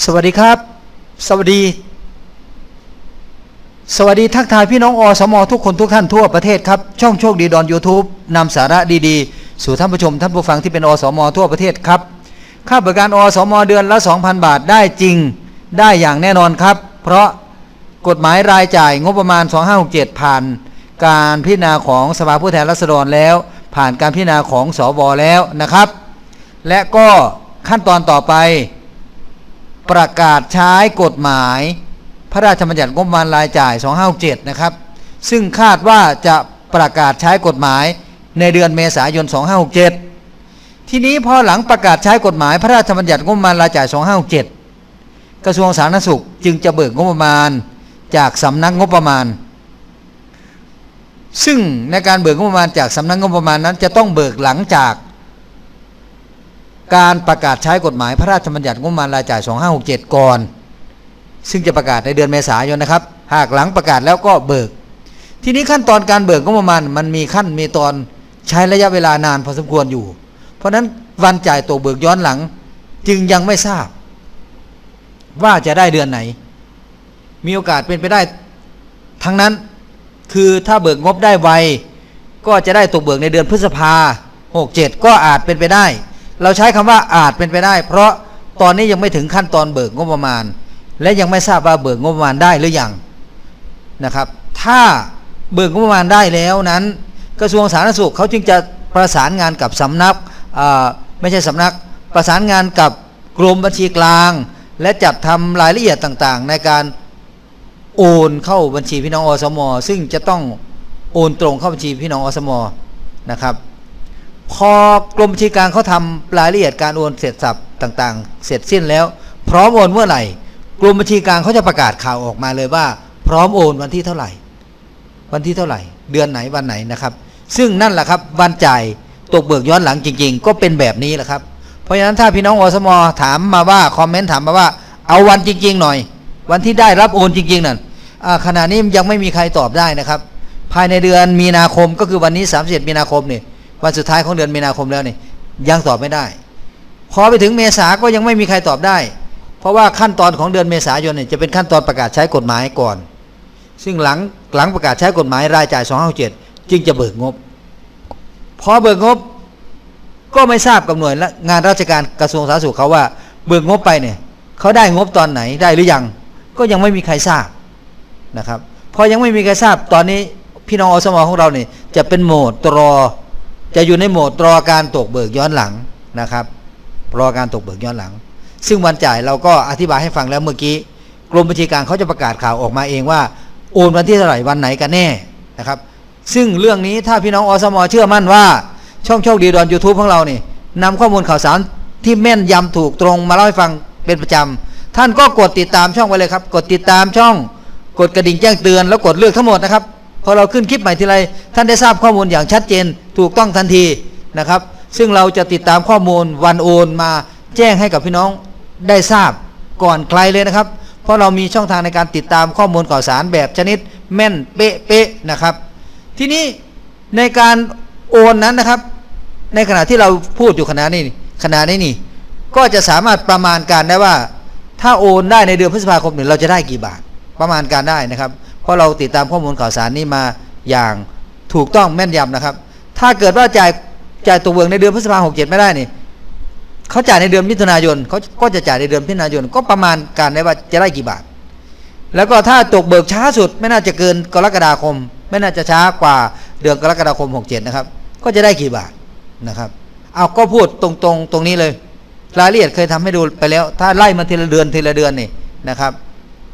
สวัสดีครับ สวัสดี สวัสดีทักทายพี่น้องอสมทุกคนทุกท่านทั่วประเทศครับ ช่องโชคดีดอน YouTube นำสาระดีๆ สู่ท่านผู้ชมท่านผู้ฟังที่เป็นอสมทั่วประเทศครับ ค่าบริการอสมเดือนละ 2,000 บาทได้จริงได้อย่างแน่นอนครับ เพราะกฎหมายรายจ่ายงบประมาณ 2567 ผ่านการพิจารณาของสภาผู้แทนราษฎรแล้ว ผ่านการพิจารณาของสวแล้วนะครับ และก็ขั้นตอนต่อไป ประกาศใช้กฎหมาย พระราชบัญญัติงบประมาณรายจ่าย 2567นะครับ ซึ่งคาดว่าจะประกาศใช้กฎหมายในเดือนเมษายน 2567 ทีนี้พอหลังประกาศใช้กฎหมายพระราชบัญญัติงบประมาณรายจ่าย 2567 กระทรวงสาธารณสุขจึงจะเบิกงบประมาณจากสำนักงบประมาณ ซึ่งในการเบิกงบประมาณจากสำนักงบประมาณนั้น จะต้องเบิกหลังจาก การประกาศใช้กฎหมายพระราชบัญญัติงบประมาณรายจ่าย 2567 ก่อน ซึ่งจะประกาศในเดือนเมษายนนะครับ หากหลังประกาศแล้วก็เบิก ทีนี้ขั้นตอนการเบิกงบประมาณมันมีขั้นมีตอนใช้ระยะเวลานานพอสมควรอยู่ เพราะฉะนั้นวันจ่ายตัวเบิกย้อนหลังจึงยังไม่ทราบ ว่าจะได้เดือนไหน มีโอกาสเป็นไปได้ทั้งนั้นคือถ้าเบิกงบได้ไวก็จะได้ตกเบิกในเดือนพฤษภา67 ก็อาจเป็นไปได้ เราใช้คำว่าอาจเป็นไปได้ เพราะตอนนี้ยังไม่ถึงขั้นตอนเบิกงบประมาณ และยังไม่ทราบว่าเบิกงบประมาณได้หรือยังนะครับ ถ้าเบิกงบประมาณได้แล้วนั้น กระทรวงสาธารณสุขเขาจึงจะประสานงานกับสำนักไม่ใช่สำนักประสานงานกับกรมบัญชีกลาง และจัดทำรายละเอียดต่างๆ ในการโอนเข้าบัญชีพี่น้องอสม ซึ่งจะต้องโอนตรงเข้าบัญชีพี่น้องอสมนะครับ พอกรมบัญชีกลางเขาทำรายละเอียดการโอนเสร็จสับต่างๆ เสร็จสิ้นแล้ว พร้อมโอนเมื่อไหร่กรมบัญชีกลางเขาจะประกาศข่าวออกมาเลยว่า พร้อมโอนวันที่เท่าไหร่ วันที่เท่าไหร่ เดือนไหนวันไหนนะครับ ซึ่งนั่นแหละครับวันจ่ายตกเบิกย้อนหลังจริง ๆ ก็เป็นแบบนี้แหละครับเพราะฉะนั้นถ้าพี่น้องอสมถามมาว่าคอมเมนต์ถามมาว่า เอาวันจริง ๆ หน่อย วันที่ได้รับโอนจริง ๆนั่นขณะนี้ยังไม่มีใครตอบได้นะครับ ภายในเดือนมีนาคมก็คือวันนี้ 31 มีนาคมเนี่ย วันสุดท้ายของเดือนมีนาคมแล้วนี่ยังตอบไม่ได้ พอไปถึงเมษาก็ยังไม่มีใครตอบได้ เพราะว่าขั้นตอนของเดือนเมษายนเนี่ยจะเป็นขั้นตอนประกาศใช้กฎหมายก่อน ซึ่งหลังหลังประกาศใช้กฎหมายรายจ่าย257จึงจะเบิกงบ พอเบิกงบก็ไม่ทราบกับหน่วยและงานราชการกระทรวงสาธารณสุขเขาว่าเบิกงบไปเนี่ยเขาได้งบตอนไหนได้หรือยัง ก็ยังไม่มีใครทราบนะครับพอยังไม่มีใครทราบตอนนี้พี่น้องอสมของเราเนี่ยจะเป็นโหมดรอ จะอยู่ในโหมดรอการตกเบิกย้อนหลังนะครับ รอการตกเบิกย้อนหลัง ซึ่งวันจ่ายเราก็อธิบายให้ฟังแล้วเมื่อกี้ กรมบัญชีกลางเขาจะประกาศข่าวออกมาเองว่า โอนวันที่เท่าไหร่วันไหนกันแน่นะครับ ซึ่งเรื่องนี้ถ้าพี่น้องอสมเชื่อมั่นว่า ช่องโชคดีดอนยูทูบของเรานี่นำข้อมูลข่าวสารที่แม่นยำถูกตรงมาเล่าให้ฟังเป็นประจำท่านก็กดติดตามช่องไว้เลยครับ กดติดตามช่องกดกระดิ่งแจ้งเตือนแล้วกดเลือกทั้งหมดนะครับพอเราขึ้นคลิปใหม่ทีไรท่านได้ทราบข้อมูลอย่างชัดเจน ถูกต้องทันทีนะครับ ซึ่งเราจะติดตามข้อมูลวันโอนมาแจ้งให้กับพี่น้องได้ทราบก่อนใครเลยนะครับ เพราะเรามีช่องทางในการติดตามข้อมูลข่าวสารแบบชนิดแม่นเป๊ะๆนะครับ ทีนี้ในการโอนนั้นนะครับ ในขณะที่เราพูดอยู่ขณะนี้นี่ขณะนี้นี่ก็จะสามารถประมาณการได้ว่า ถ้าโอนได้ในเดือนพฤษภาคมเนี่ยเราจะได้กี่บาท ประมาณการได้นะครับ เพราะเราติดตามข้อมูลข่าวสารนี้มาอย่างถูกต้องแม่นยำนะครับ ถ้าเกิดว่าจ่ายจ่ายตัวเบิกในเดือนพฤษภาหกเจ็ดไม่ได้นี่เขาจ่ายในเดือนมิถุนายนเขาก็จะจ่ายในเดือนมิถุนายนก็ประมาณการได้ว่าจะได้กี่บาท แล้วก็ถ้าตกเบิกช้าสุด ไม่น่าจะเกินกรกฎาคม ไม่น่าจะช้ากว่าเดือนกรกฎาคม67นะครับ ก็จะได้กี่บาทนะครับ เอาก็พูดตรงๆตรงนี้เลย รายละเอียดเคยทำให้ดูไปแล้ว ถ้าไล่มาทีละเดือนทีละเดือนนี่นะครับ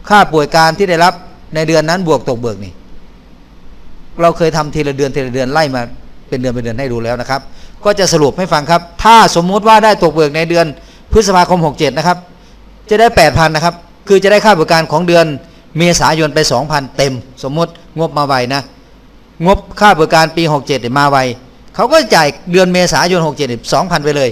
ค่าป่วยการที่ได้รับในเดือนนั้นบวกตกเบิกนี่เราเคยทำทีละเดือนทีละเดือนไล่มา เป็นเดือนเป็นเดือนให้ดูแล้วนะครับ ก็จะสรุปให้ฟังครับ ถ้าสมมุติว่าได้ตกเบิกในเดือนพฤษภาคม 67 นะครับ จะได้ 8,000 นะครับ คือจะได้ค่าบริการของเดือนเมษายนไป 2,000 เต็ม สมมติงบมาไวนะ งบค่าบริการปี 67เนี่ยมาไวเขาก็จ่ายเดือนเมษายน 67เนี่ย2,000 ไปเลย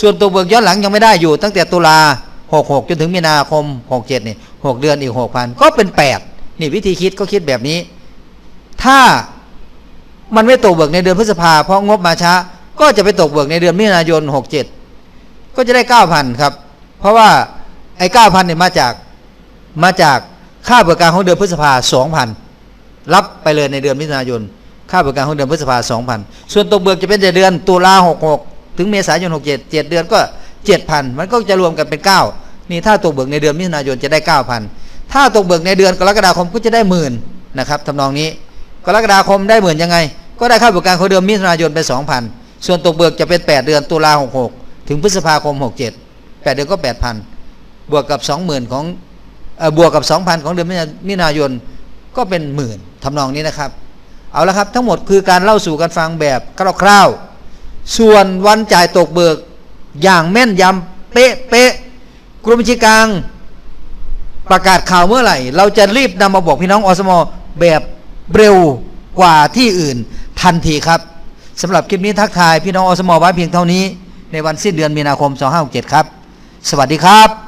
ส่วนตัวเบิกย้อนหลังยังไม่ได้อยู่ ตั้งแต่ตุลา 66 จนถึงมีนาคม 67 นี่ 6 เดือนอีก 6,000 ก็เป็น 8 นี่วิธีคิดก็คิดแบบนี้ ถ้า มันไม่ตกเบิกในเดือนพฤษภาเพราะงบมาช้า ก็จะไปตกเบิกในเดือนมิถุนายน 67 ก็จะได้ 9,000 ครับ เพราะว่าไอ้เก้าพันเนี่ยมาจากมาจากค่าเบิกการของเดือนพฤษภาสองพันรับไปเลยในเดือนมิถุนายน ค่าเบิกการของเดือนพฤษภาสองพันส่วนตกเบิกจะเป็นแต่เดือนตุลาหกหกถึงเมษายนหกเจ็ดเจ็ดเดือนก็เจ็ดพันมันก็จะรวมกันเป็นเก้านี่ถ้าตกเบิกในเดือนมิถุนายนจะได้เก้าพันถ้าตกเบิกในเดือนกรกฎาคมก็จะได้หมื่นนะครับทำนองนี้ กรกฎาคมได้หมื่นยังไง ก็ได้ค่าบริการของเดือนมิถุนายนไปสองพันส่วนตกเบิกจะเป็น 8 เดือนตุลาหกหกถึงพฤษภาคมหกเจ็ดแปดเดือนก็แปดพันบวกกับสองหมื่นของบวกกับสองพันของเดือนมิถุนายนก็เป็นหมื่นทำนองนี้นะครับ เอาละครับทั้งหมดคือการเล่าสู่กันฟังแบบคร่าวๆ ส่วนวันจ่ายตกเบิกอย่างแม่นยำเป๊ะเป๊ะๆกรมบัญชีกลางประกาศข่าวเมื่อไหร่ เราจะรีบนำมาบอกพี่น้องอสมแบบ เร็วกว่าที่อื่นทันทีครับสำหรับคลิปนี้ทักทายพี่น้องอสมไว้เพียงเท่านี้ในวันสิ้นเดือนมีนาคม 2567 ครับ สวัสดีครับ